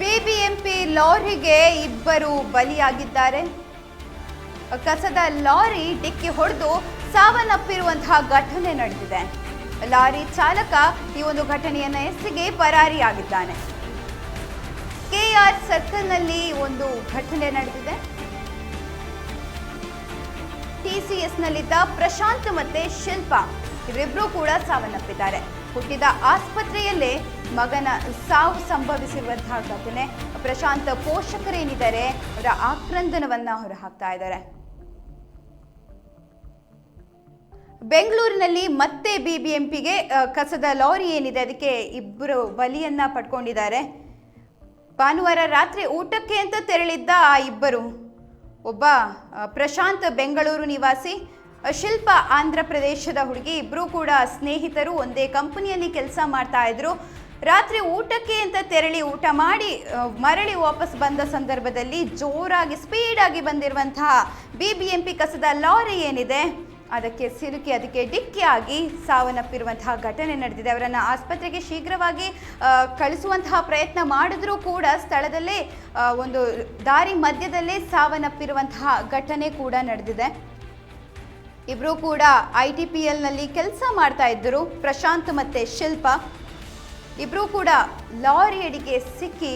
BBMP ಲಾರಿಗೆ ಇಬ್ಬರು ಬಲಿಯಾಗಿದ್ದಾರೆ. ಕಸದ ಲಾರಿ ಡಿಕ್ಕಿ ಹೊಡೆದು ಸಾವನ್ನಪ್ಪಿರುವಂತಹ ಘಟನೆ ನಡೆದಿದೆ. ಲಾರಿ ಚಾಲಕ ಈ ಒಂದು ಘಟನೆಯನ್ನ ಎಸಗಿ ಪರಾರಿಯಾಗಿದ್ದಾನೆ. ಕೆಆರ್ ಸರ್ಕಲ್ನಲ್ಲಿ ಒಂದು ಘಟನೆ ನಡೆದಿದೆ. ಟಿಸಿಎಸ್ನಲ್ಲಿದ್ದ ಪ್ರಶಾಂತ್ ಮತ್ತೆ ಶಿಲ್ಪ ಇವರಿಬ್ರು ಕೂಡ ಸಾವನ್ನಪ್ಪಿದ್ದಾರೆ. ಹುಟ್ಟಿದ ಆಸ್ಪತ್ರೆಯಲ್ಲೇ ಮಗನ ಸಾವು ಸಂಭವಿಸಿರುವಂತಹ ಘಟನೆ. ಪ್ರಶಾಂತ್ ಪೋಷಕರೇನಿದ್ದಾರೆ? ಅವರ ಆಕ್ರಂದನವನ್ನ ಹೊರಹಾಕ್ತಾ ಇದ್ದಾರೆ. ಬೆಂಗಳೂರಿನಲ್ಲಿ ಮತ್ತೆ ಬಿಬಿಎಂಪಿಗೆ ಕಸದ ಲಾರಿ ಏನಿದೆ, ಅದಕ್ಕೆ ಇಬ್ಬರು ಬಲಿಯನ್ನ ಪಡ್ಕೊಂಡಿದ್ದಾರೆ. ಭಾನುವಾರ ರಾತ್ರಿ ಊಟಕ್ಕೆ ಅಂತ ತೆರಳಿದ್ದ ಆ ಇಬ್ಬರು. ಒಬ್ಬ ಪ್ರಶಾಂತ್ ಬೆಂಗಳೂರು ನಿವಾಸಿ. ಶಿಲ್ಪ ಆಂಧ್ರ ಪ್ರದೇಶದ ಹುಡುಗಿ. ಇಬ್ಬರೂ ಕೂಡ ಸ್ನೇಹಿತರು. ಒಂದೇ ಕಂಪನಿಯಲ್ಲಿ ಕೆಲಸ ಮಾಡ್ತಾ ಇದ್ರು. ರಾತ್ರಿ ಊಟಕ್ಕೆ ಅಂತ ತೆರಳಿ ಊಟ ಮಾಡಿ ಮರಳಿ ವಾಪಸ್ ಬಂದ ಸಂದರ್ಭದಲ್ಲಿ ಜೋರಾಗಿ ಸ್ಪೀಡಾಗಿ ಬಂದಿರುವಂತಹ ಬಿ ಬಿ ಎಂ ಪಿ ಕಸದ ಲಾರಿ ಏನಿದೆ, ಅದಕ್ಕೆ ಸಿಲುಕಿ ಅದಕ್ಕೆ ಡಿಕ್ಕಿಯಾಗಿ ಸಾವನ್ನಪ್ಪಿರುವಂತಹ ಘಟನೆ ನಡೆದಿದೆ. ಅವರನ್ನು ಆಸ್ಪತ್ರೆಗೆ ಶೀಘ್ರವಾಗಿ ಕಳಿಸುವಂತಹ ಪ್ರಯತ್ನ ಮಾಡಿದ್ರೂ ಕೂಡ ಸ್ಥಳದಲ್ಲೇ ಒಂದು ದಾರಿ ಮಧ್ಯದಲ್ಲೇ ಸಾವನ್ನಪ್ಪಿರುವಂತಹ ಘಟನೆ ಕೂಡ ನಡೆದಿದೆ. ಇಬ್ಬರೂ ಕೂಡ ಐ ಟಿ ಪಿ ಎಲ್ನಲ್ಲಿ ಕೆಲಸ ಮಾಡ್ತಾ ಇದ್ದರು. ಪ್ರಶಾಂತ್ ಮತ್ತು ಶಿಲ್ಪ. ಇಬ್ಬರೂ ಕೂಡ ಲಾರಿ ಅಡಿಗೆ ಸಿಕ್ಕಿ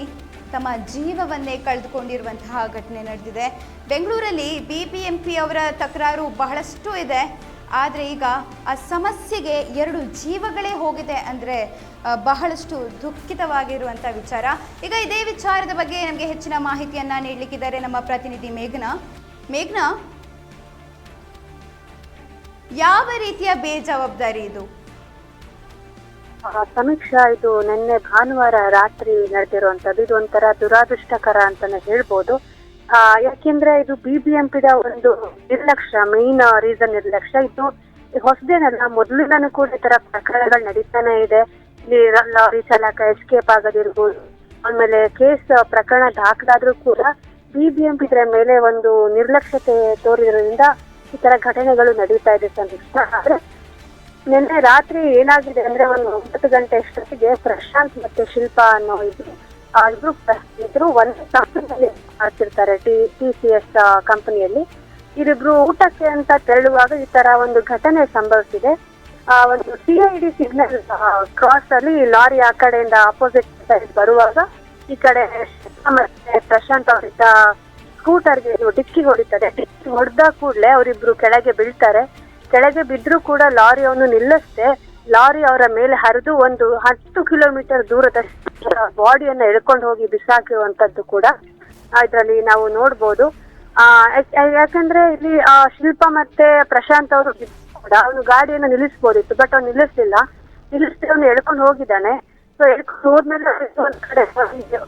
ತಮ್ಮ ಜೀವವನ್ನೇ ಕಳೆದುಕೊಂಡಿರುವಂತಹ ಘಟನೆ ನಡೆದಿದೆ. ಬೆಂಗಳೂರಲ್ಲಿ ಬಿ ಬಿ ಎಂ ಪಿ ಅವರ ತಕರಾರು ಬಹಳಷ್ಟು ಇದೆ. ಆದರೆ ಈಗ ಆ ಸಮಸ್ಯೆಗೆ ಎರಡು ಜೀವಗಳೇ ಹೋಗಿದೆ ಅಂದರೆ ಬಹಳಷ್ಟು ದುಃಖಿತವಾಗಿರುವಂಥ ವಿಚಾರ. ಈಗ ಇದೇ ವಿಚಾರದ ಬಗ್ಗೆ ನಮಗೆ ಹೆಚ್ಚಿನ ಮಾಹಿತಿಯನ್ನು ನೀಡಲಿಕ್ಕಿದ್ದಾರೆ ನಮ್ಮ ಪ್ರತಿನಿಧಿ ಮೇಘನಾ. ಮೇಘನಾ, ಯಾವ ರೀತಿಯ ಬೇಜವಾಬ್ದಾರಿ ಇದು? ಸಮೀಕ್ಷಾ ಇದು ನಿನ್ನೆ ಭಾನುವಾರ ರಾತ್ರಿ ನಡೆದಿರುವಂತದ್ದು ಇದು ಒಂಥರ ದುರಾದೃಷ್ಟಕರ ಅಂತಾನೆ ಹೇಳ್ಬೋದು. ಯಾಕೆಂದ್ರೆ ಇದು ಬಿಬಿಎಂಪಿದ ಒಂದು ನಿರ್ಲಕ್ಷ್ಯ ಮೇನ್ ರೀಸನ್ ನಿರ್ಲಕ್ಷ್ಯ. ಇದು ಹೊಸದೇನಲ್ಲ, ಮೊದಲಿಂದಾನು ಕೂಡ ಈ ತರ ಪ್ರಕರಣಗಳು ನಡೀತಾನೆ ಇದೆ. ಇಲ್ಲಿ ಲಾರಿ ಚಾಲಕ ಎಸ್ಕೇಪ್ ಆಗದಿರ್ಬೋದು. ಆಮೇಲೆ ಕೇಸ್ ಪ್ರಕರಣ ದಾಖಲಾದ್ರೂ ಕೂಡ ಬಿಬಿಎಂಪಿ ಇದರ ಮೇಲೆ ಒಂದು ನಿರ್ಲಕ್ಷ್ಯತೆ ತೋರಿದ್ರಿಂದ ಈ ತರ ಘಟನೆಗಳು ನಡೀತಾ ಇದೆ ಸಂದಿಷ್ಟ ಆದ್ರೆ ನಿನ್ನೆ ರಾತ್ರಿ ಏನಾಗಿದೆ ಅಂದ್ರೆ ಒಂದು ಒಂಬತ್ತು ಗಂಟೆ ಅಷ್ಟೊತ್ತಿಗೆ ಪ್ರಶಾಂತ್ ಮತ್ತೆ ಶಿಲ್ಪಾ ಅನ್ನೋ ಇದ್ರು ಆ ಇಬ್ರು ಇದ್ರು ಒಂದು ಕಂಪನಿಯಲ್ಲಿ ಮಾಡ್ತಿರ್ತಾರೆ ಟಿ ಟಿ ಸಿ ಎಸ್ ಕಂಪನಿಯಲ್ಲಿ ಇದಿಬ್ರು ಊಟಕ್ಕೆ ಅಂತ ತೆರಳುವಾಗ ಈ ತರ ಒಂದು ಘಟನೆ ಸಂಭವಿಸಿದೆ. ಆ, ಒಂದು C I D signal cross ಅಲ್ಲಿ ಲಾರಿ ಆ ಕಡೆಯಿಂದ ಅಪೋಸಿಟ್ ಸೈಡ್ ಬರುವಾಗ ಈ ಕಡೆ ಮತ್ತೆ ಪ್ರಶಾಂತ್ ಅವರಿದ್ದ ಸ್ಕೂಟರ್ಗೆ ಡಿಕ್ಕಿ ಹೊಡಿತಾರೆ ಡಿಕ್ಕಿ ಹೊಡೆದ ಕೂಡಲೇ ಅವರಿಬ್ರು ಕೆಳಗೆ ಬೀಳ್ತಾರೆ. ಕೆಳಗೆ ಬಿದ್ರೂ ಕೂಡ ಲಾರಿ ಅವನು ನಿಲ್ಲಿಸದೆ ಲಾರಿ ಅವರ ಮೇಲೆ ಹರಿದು ಒಂದು ಹತ್ತು ಕಿಲೋಮೀಟರ್ ದೂರದ ಬಾಡಿಯನ್ನ ಎಳ್ಕೊಂಡು ಹೋಗಿ ಬಿಸಾಕಿರುವಂತದ್ದು ಕೂಡ ಇದರಲ್ಲಿ ನಾವು ನೋಡ್ಬೋದು. ಆ ಯಾಕಂದ್ರೆ ಇಲ್ಲಿ, ಆ, ಶಿಲ್ಪ ಮತ್ತೆ ಪ್ರಶಾಂತ್ ಅವರು ಕೂಡ ಅವನು ಗಾಡಿಯನ್ನು ನಿಲ್ಲಿಸ್ಬೋದಿತ್ತು ಬಟ್ ಅವ್ನು ನಿಲ್ಲಿಸ್ಲಿಲ್ಲ. ನಿಲ್ಲಿಸಿ ಅವನು ಎಳ್ಕೊಂಡು ಹೋಗಿದ್ದಾನೆ. ಸೊ ಎಳ್ಕೊಂಡು ಹೋದ್ಮೇಲೆ ಒಂದ್ ಕಡೆ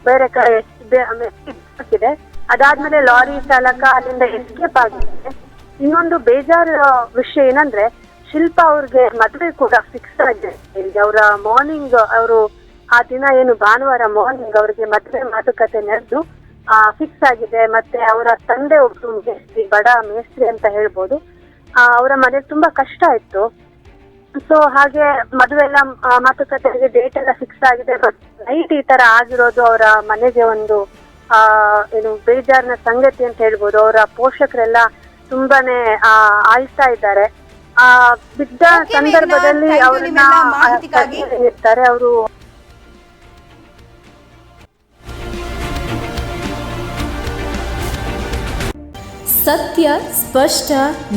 ಬೇರೆ ಕಡೆ ಹಾಕಿದೆ. ಅದಾದ್ಮೇಲೆ ಲಾರಿ ಚಾಲಕ ಅಲ್ಲಿಂದ ಎಸ್ಕೇಪ್ ಆಗಿದೆ. ಇನ್ನೊಂದು ಬೇಜಾರ್ ವಿಷಯ ಏನಂದ್ರೆ ಶಿಲ್ಪ ಅವ್ರಿಗೆ ಮದುವೆ ಕೂಡ ಫಿಕ್ಸ್ ಆಗಿದೆ. ಈಗ ಅವರ ಮಾರ್ನಿಂಗ್ ಅವರು ಆ ದಿನ ಏನು ಭಾನುವಾರ ಮಾರ್ನಿಂಗ್ ಅವರಿಗೆ ಮದುವೆ ಮಾತುಕತೆ ನಡೆದು ಆ ಫಿಕ್ಸ್ ಆಗಿದೆ. ಮತ್ತೆ ಅವರ ತಂದೆ ಒಬ್ರು ಮೇಸ್ತ್ರಿ ಬಡ ಮೇಸ್ತ್ರಿ ಅಂತ ಹೇಳ್ಬೋದು. ಆ, ಅವರ ಮನೆ ತುಂಬಾ ಕಷ್ಟ ಇತ್ತು ಸೊ ಹಾಗೆ ಮದುವೆ ಎಲ್ಲ ಮಾತುಕತೆ ಡೇಟ್ ಎಲ್ಲ ಫಿಕ್ಸ್ ಆಗಿದೆ. ನೈಟ್ ಈ ತರ ಆಗಿರೋದು ಅವರ ಮನೆಗೆ ಒಂದು ಆ ಏನು ಬೇಜಾರಿನ ಸಂಗತಿ ಅಂತ ಹೇಳ್ಬೋದು. ಅವರ ಪೋಷಕರೆಲ್ಲ ತುಂಬಾನೇ ಆ ಆಳ್ತಾ ಇದ್ದಾರೆ. ಆ ಬಿದ್ದ ಸಂದರ್ಭದಲ್ಲಿ ಅವ್ರನ್ನ. ಇರ್ತಾರೆ ಅವರು ಸತ್ಯ ಸ್ಪಷ್ಟ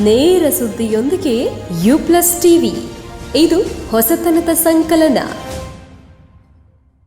ನೇರ ಸುದ್ದಿಯೊಂದಿಗೆ ಯು ಪ್ಲಸ್ ಟಿವಿ. ಇದು ಹೊಸತನದ ಸಂಕಲನ.